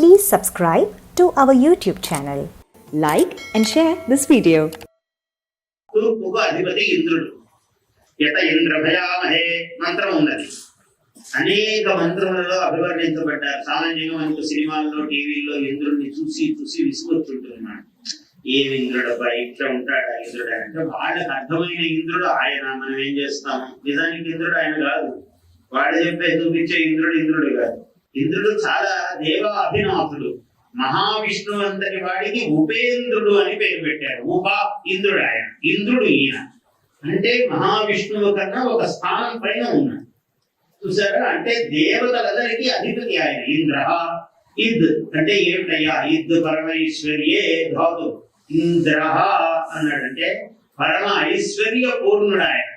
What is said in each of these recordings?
Please subscribe to our YouTube channel. Like and share this video. అధిపతి ఇంద్రుడు. యత ఇంద్ర మంత్రం ఉన్నది. అనేక మంత్రములలో అభివర్ణించబడ్డారు. సామాన్యంగా మనకు సినిమాల్లో టీవీలో ఇంద్రుడిని చూసి చూసి విసుగొచ్చుంటున్నాడు ఏ ఇంద్రుడు? ఇట్లా ఉంటాడు ఇంద్రుడు అంటే వాళ్ళకి అర్థమైన ఇంద్రుడు ఆయన. మనం ఏం చేస్తాం? నిజానికి ఇంద్రుడు ఆయన కాదు. వాడు చెప్పే చూపించే ఇంద్రుడు ఇంద్రుడు కాదు. ఇంద్రుడు చాలా దేవ అభినాథుడు. మహావిష్ణువు అంతటి వాడికి ఉపేంద్రుడు అని పేరు పెట్టారు ఉప ఇంద్రుడు ఆయన. ఇంద్రుడు ఈయన. అంటే మహావిష్ణువు కన్నా ఒక స్థానం పైన ఉన్నాడు. చూసారా అంటే దేవతలందరికీ అధిపతి ఆయన. ఇంద్ర ఇద్. అంటే ఏమిటయ్యా? ఇద్ పరమేశ్వర్యే ధాతు. ఇంద్ర అన్నాడంటే పరమ ఐశ్వర్య పూర్ణుడు ఆయన.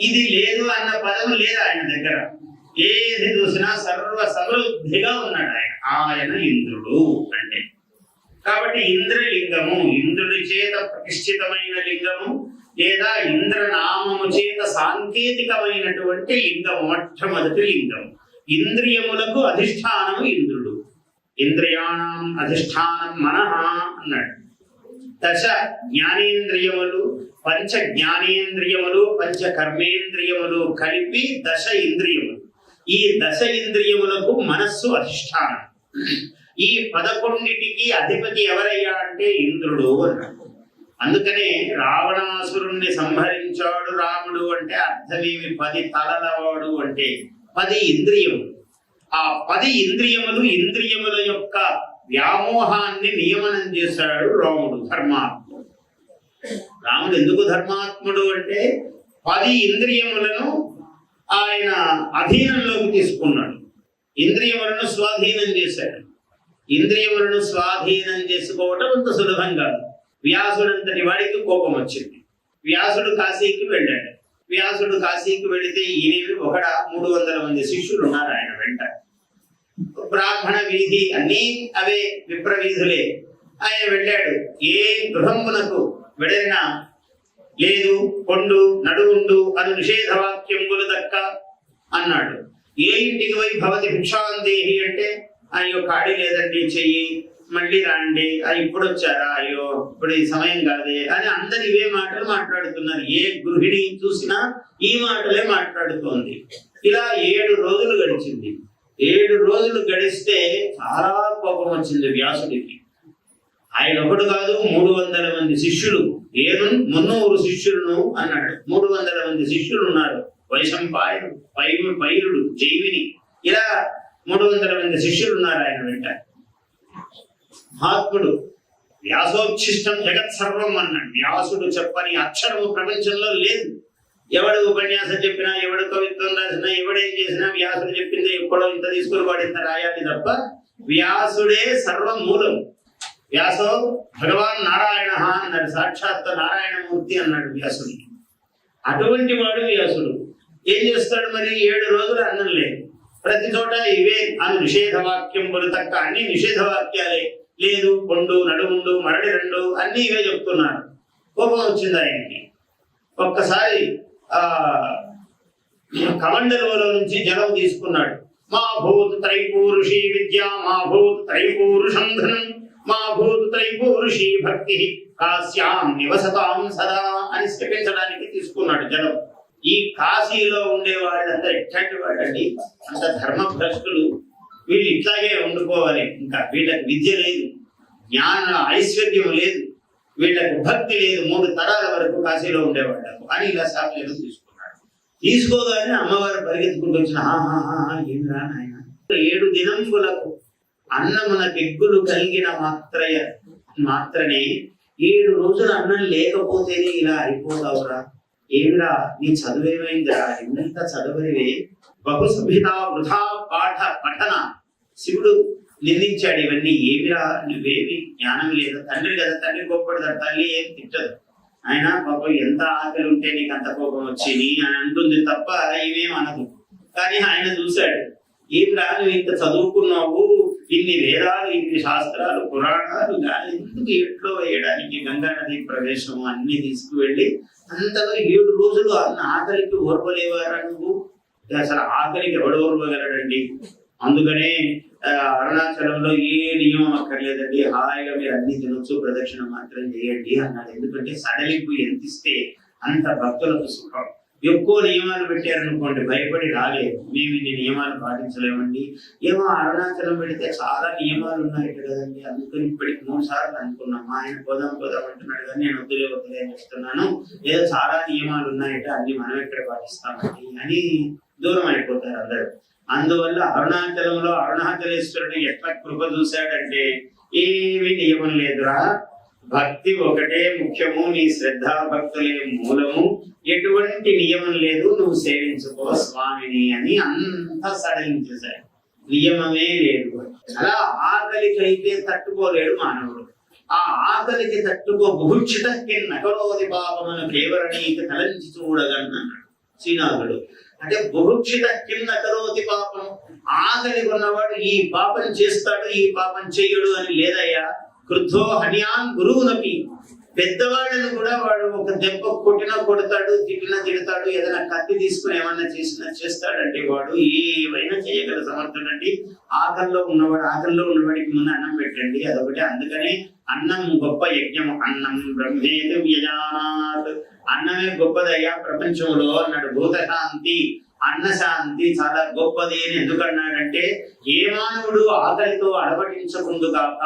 ఇది లేదు అన్న పదం లేదు ఆయన దగ్గర. ఏది చూసినా సర్వ సమృద్ధిగా ఉన్నాడు ఆయన. ఆయన ఇంద్రుడు అంటే. కాబట్టి ఇంద్రలింగము ఇంద్రుడి చేత ప్రతిష్ఠితమైన లింగము లేదా ఇంద్రనామము చేత సాంకేతికమైనటువంటి లింగము మొట్టమొదటి లింగం ఇంద్రియములకు అధిష్టానము ఇంద్రుడు. ఇంద్రియాణం అధిష్టానం మన అన్నాడు. దశ జ్ఞానేంద్రియములు పంచ జ్ఞానేంద్రియములు పంచ కర్మేంద్రియములు కలిపి దశ ఇంద్రియములు. ఈ దశ ఇంద్రియములకు మనస్సు అధిష్టానం. ఈ పదకొండిటికి అధిపతి ఎవరయ్యా అంటే ఇంద్రుడు అన్నాడు. అందుకనే రావణాసురుణ్ణి సంహరించాడు రాముడు అంటే అర్థమేమి? పది తలలవాడు అంటే పది ఇంద్రియములు. ఆ పది ఇంద్రియములు ఇంద్రియముల యొక్క వ్యామోహాన్ని నియమనం చేశాడు రాముడు ధర్మాత్ముడు. రాముడు ఎందుకు ధర్మాత్ముడు అంటే పది ఇంద్రియములను ఆయన అధీనంలోకి తీసుకున్నాడు. ఇంద్రియములను స్వాధీనం చేశాడు. ఇంద్రియములను స్వాధీనం చేసుకోవటం అంత సులభం కాదు. వ్యాసుడంతటి వాడికి కోపం వచ్చింది. వ్యాసుడు కాశీకి వెళ్ళాడు. వ్యాసుడు కాశీకి వెళితే ఈయన ఒకడ మూడు వందల మంది శిష్యులు ఉన్నారు ఆయన వెంట. బ్రాహ్మణ వీధి అన్నీ అవే విప్ర వీధులే ఆయన వెళ్ళాడు. ఏ గృహమునకు వెళ్ళినా లేదు కొండు నడువుండు అది నిషేధవాక్యములు దక్క అన్నాడు. ఏ ఇంటికి పోయి భవతి భిక్షాందేహి అంటే అయ్యో కాడి లేదండి చెయ్యి మళ్ళీ రాండి అది ఇప్పుడు వచ్చారా అయ్యో ఇప్పుడు ఈ సమయం కాదే అని అందరు ఇవే మాటలు మాట్లాడుతున్నారు. ఏ గృహిణి చూసినా ఈ మాటలే మాట్లాడుతోంది. ఇలా ఏడు రోజులు గడిచింది. ఏడు రోజులు గడిస్తే చాలా కోపం వచ్చింది వ్యాసుడికి. ఆయన ఒకడు కాదు మూడు వందల మంది శిష్యులు. ఏను మున్నూరు శిష్యులను అన్నాడు. మూడు వందల మంది శిష్యులు ఉన్నారు. వైశంపాయుడు పై పైరుడు జైవిని ఇలా మూడు వందల మంది శిష్యులు ఉన్నారు ఆయన వెంట. మహాత్ముడు వ్యాసోచ్ఛిష్టం జగత్ సర్వం అన్నాడు. వ్యాసుడు చెప్పని అక్షరము ప్రపంచంలో లేదు. ఎవడు ఉపన్యాసం చెప్పినా ఎవడు కవిత్వం రాసినా ఎవడేం చేసినా వ్యాసుడు చెప్పింది ఎప్పుడో ఇంత తీసుకుని వాడు ఇంత రాయాలి తప్ప వ్యాసుడే సర్వం మూలం వ్యాసో భగవాన్ నారాయణ అన్నాడు సాక్షాత్ నారాయణమూర్తి అన్నాడు వ్యాసుడు. అటువంటి వాడు వ్యాసుడు. ఏం చేస్తాడు మరి? ఏడు రోజులు అన్నం లేదు ప్రతి చోట ఇవే అను నిషేధ వాక్యంబులు తక్క అన్ని నిషేధ వాక్యాలే లేదు కొండు నడుముండు మరడి రెండు అన్ని ఇవే చెప్తున్నారు. కోపం వచ్చింది ఆయనకి. ఒక్కసారి ఆ కమండలంలో నుంచి జలం తీసుకున్నాడు. మా భూత్ త్రైపూరుషి విద్య మా భూత్ త్రైపూరుషం ధనం మా భూత్ భక్తి కాశ్యాం నివసతాం సదా అని శపించడానికి తీసుకున్నాడు జనం. ఈ కాశీలో ఉండే వాళ్ళంతా ఎట్లాంటి వాళ్ళండి. అంత ధర్మభ్రష్టులు. వీళ్ళు ఇట్లాగే ఉండిపోవాలి. ఇంకా వీళ్ళకి విద్య లేదు. జ్ఞాన ఐశ్వర్యం లేదు. వీళ్ళకు భక్తి లేదు. మూడు తరాల వరకు కాశీలో ఉండేవాళ్ళకు అని ఇలా సాఫ్ట్వేర్ తీసుకున్నాడు. తీసుకోగానే అమ్మవారు పరిగెత్తుకుంటూ వచ్చిన "హా, హా, ఏడు హా, నాయన? ఏడు అన్నమున అన్నమునకెగ్గులు కలిగిన మాత్రయ మాత్రనే. ఏడు రోజులు అన్నం లేకపోతేనే ఇలా అయిపోతావురా. ఏమిరా నీ చదువేమైందిరా ఎంత చదువునివే. బహు వృధా పాఠ పఠన. శివుడు నిందించాడు ఇవన్నీ. ఏమిరా నువ్వేమి జ్ఞానం లేదా. తండ్రి కదా తండ్రి కోప్పడదా తల్లి ఏం తిట్టదు. ఆయన పాపం ఎంత ఆకలి ఉంటే నీకు అంత కోపం వచ్చింది అని అంటుంది తప్ప ఇవేం అనదు. కానీ ఆయన చూశాడు. ఏమిరా నువ్వు ఇంత చదువుకున్నావు? ఇన్ని వేదాలు ఇన్ని శాస్త్రాలు పురాణాలు కానీ ఎందుకు ఎట్లో వేయడానికి గంగా నది ప్రవేశం అన్ని తీసుకువెళ్ళి అంతగా ఏడు రోజులు అన్న ఆకలికి ఓర్వలేవారా నువ్వు అసలు ఆకలికి ఎవడు ఓర్వగలడండి? అందుకనే అరుణాచలంలో ఏ నియమం అక్కర్లేదండి. హాయిగా మీరు అన్ని తినొచ్చు ప్రదక్షిణ మాత్రం చేయండి అన్నాడు. ఎందుకంటే సడలింపు ఎంత ఇస్తే అంత భక్తులకు సుఖం. ఎక్కువ నియమాలు పెట్టారనుకోండి భయపడి రాలేదు. మేము ఇన్ని నియమాలు పాటించలేమండి. ఏమో అరుణాచలం పెడితే చాలా నియమాలు ఉన్నాయి కదండి. అందుకని ఇప్పటికి మూడు సార్లు అనుకున్నాం. మా ఆయన పోదాం పోదాం అంటున్నాడు కానీ నేను వద్దులే వద్దులే అని చెప్తున్నాను. ఏదో చాలా నియమాలు ఉన్నాయట అన్ని మనం ఎక్కడ పాటిస్తామండి అని దూరం అయిపోతారు అందరూ. అందువల్ల అరుణాచలంలో అరుణాచలేశ్వరుడు ఎట్లా కృప చూశాడంటే ఏమీ నియమం లేదురా. భక్తి ఒకటే ముఖ్యము నీ శ్రద్ధాభక్తులే మూలము. ఎటువంటి నియమం లేదు నువ్వు సేవించుకో స్వామిని అని అంతా సడలించేశాడు నియమమే లేదు. అలా ఆకలికి అయితే తట్టుకోలేడు మానవుడు. ఆ ఆకలికి తట్టుకో బుభుక్షిత నకరోది పాపమును కేవరణీకి తలంచి చూడగన్నాడు శ్రీనాథుడు. అంటే బుభుక్షిత కింద కరోతి పాపం. ఆకలి ఉన్నవాడు ఈ పాపం చేస్తాడు ఈ పాపం చెయ్యడు అని లేదయ్యా. వృద్ధో హనియాన్ గురువునపి. పెద్దవాళ్ళని కూడా వాడు ఒక దెబ్బ కొట్టినా కొడతాడు తిట్టినా తిడతాడు ఏదైనా కత్తి తీసుకుని ఏమన్నా చేసినా చేస్తాడంటే వాడు ఏమైనా చేయగల సమర్థుడండి ఆకల్లో ఉన్నవాడు ఆకల్లో ఉన్నవాడికి ముందు అన్నం పెట్టండి అదొకటి. అందుకనే అన్నం గొప్ప యజ్ఞం అన్నం బ్రహ్మేతి వ్యజానాత్. అన్నమే గొప్పదయ్యా ప్రపంచంలో అన్నాడు భూతశాంతి. అన్న శాంతి చాలా గొప్పది అని ఎందుకన్నాడంటే ఏ మానవుడు ఆకలితో అలవటించకుండుగాక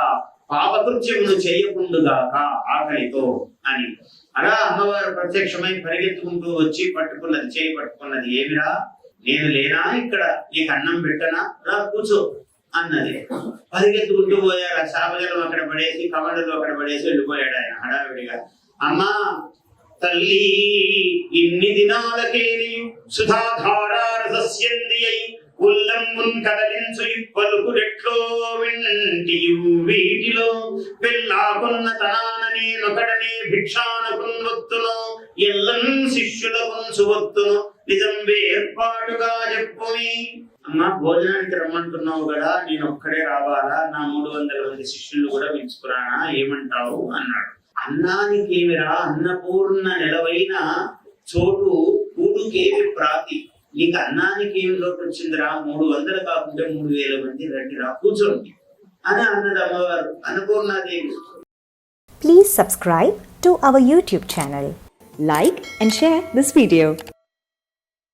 పాపకృత్యములు చేయకుండుగాక ఆకలితో అని. అలా అమ్మవారు ప్రత్యక్షమై పరిగెత్తుకుంటూ వచ్చి పట్టుకున్నది చేయి పట్టుకున్నది ఏమిరా? నేను లేనా ఇక్కడ? నీకు అన్నం పెట్టనా? రా కూర్చో అన్నది. పరిగెత్తుకుంటూ పోయారు ఆ శాపజలం అక్కడ పడేసి కమండలు అక్కడ పడేసి వెళ్ళిపోయాడు ఆయన హడావిడిగా. అమ్మా తల్లి ఇన్ని దినాలకే నీవు అయి ఉల్లంబున్ కదలించు రెట్లో వింటి వీటిలో. పెళ్ళాకున్న తనాన నేనొకడనే భిక్షానకున్ వత్తును ఎల్లం శిష్యులకున్ సువత్తును నిజం ఏర్పాటుగా చెప్పుమి. అమ్మా భోజనానికి రమ్మంటున్నావు కదా నేను ఒక్కడే రావాలా? నా మూడు వందల మంది శిష్యులు కూడా పిలుచుకురానా? ఏమంటావు? అన్నాడు. అన్నానికి ఏమిరా అన్నపూర్ణ నెలవైన చోటు కూడుకేమి ప్రాతి? నీకు అన్నానికి ఏం లోటు వచ్చిందిరా? మూడు వందలు కాకుండా మూడు వేల మంది రండి రా కూర్చోండి. అని అన్నది అమ్మవారు Annapurnadevi. Please subscribe to our YouTube channel like and share this video